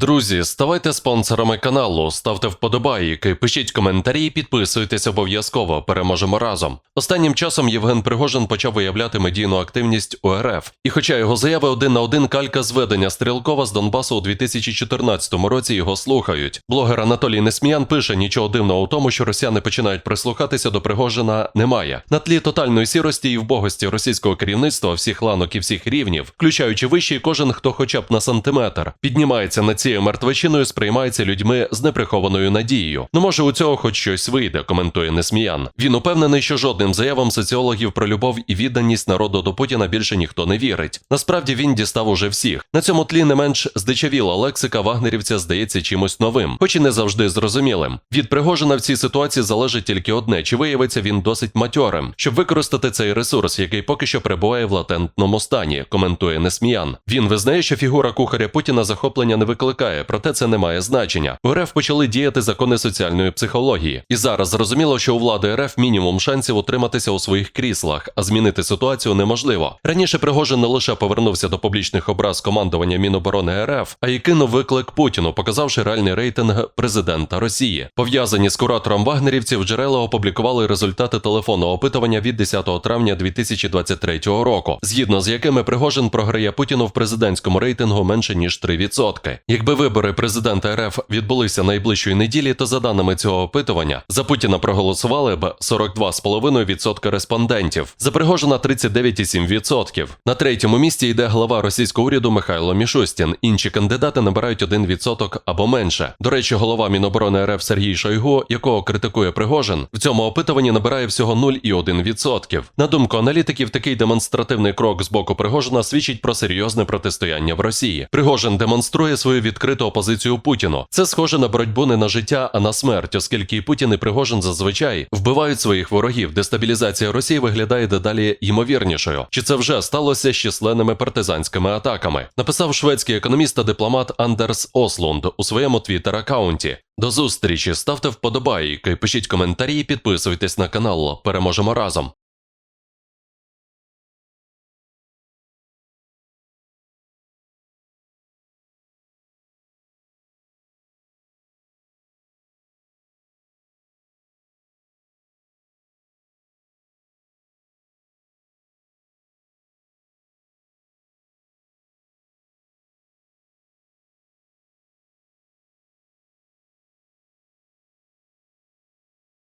Друзі, ставайте спонсорами каналу, ставте вподобайки, пишіть коментарі, підписуйтесь обов'язково. Переможемо разом. Останнім часом Євген Пригожин почав виявляти медійну активність у РФ. І хоча його заяви один на один калька зведення Стрілкова з Донбасу у 2014 році його слухають. Блогер Анатолій Несміян пише: нічого дивного у тому, що росіяни починають прислухатися до Пригожина немає. На тлі тотальної сірості і вбогості російського керівництва всіх ланок і всіх рівнів, включаючи вищий, кожен, хто хоча б на сантиметр, піднімається над цією мертвечиною, сприймається людьми з неприхованою надією. Ну може у цього хоч щось вийде, коментує Несміян. Він упевнений, що жодним заявам соціологів про любов і відданість народу до Путіна більше ніхто не вірить. Насправді він дістав уже всіх. На цьому тлі не менш здичавіла лексика вагнерівця здається чимось новим, хоч і не завжди зрозумілим. Від Пригожина в цій ситуації залежить тільки одне: чи виявиться він досить матьорим, щоб використати цей ресурс, який поки що перебуває в латентному стані, коментує Несміян. Він визнає, що фігура кухаря Путіна захоплення не викликає, проте це не має значення. У РФ почали діяти закони соціальної психології, і зараз зрозуміло, що у влади РФ мінімум шансів утриматися у своїх кріслах, а змінити ситуацію неможливо. Раніше Пригожин не лише повернувся до публічних образ командування Міноборони РФ, а й кинув виклик Путіну, показавши реальний рейтинг президента Росії. Пов'язані з куратором вагнерівців джерела опублікували результати телефонного опитування від 10 травня 2023 року, згідно з якими Пригожин програє Путіну в президентському рейтингу менше ніж 3%. Якби вибори президента РФ відбулися найближчої неділі, то за даними цього опитування за Путіна проголосували б 42,5% респондентів, за Пригожина 39,7%. На третьому місці йде глава російського уряду Михайло Мішустін. Інші кандидати набирають 1% або менше. До речі, голова Міноборони РФ Сергій Шойгу, якого критикує Пригожин, в цьому опитуванні набирає всього 0,1%. На думку аналітиків, такий демонстративний крок з боку Пригожина свідчить про серйозне протистояння в Росії. Пригожин демонструє свою відкриту опозицію Путіну. Це схоже на боротьбу не на життя, а на смерть, оскільки Путін і Пригожин зазвичай вбивають своїх ворогів. Дестабілізація Росії виглядає дедалі ймовірнішою. Чи це вже сталося з численними партизанськими атаками? Написав шведський економіст та дипломат Андерс Ослунд у своєму твіттер-аккаунті. До зустрічі, ставте вподобайки, пишіть коментарі, підписуйтесь на канал. Переможемо разом.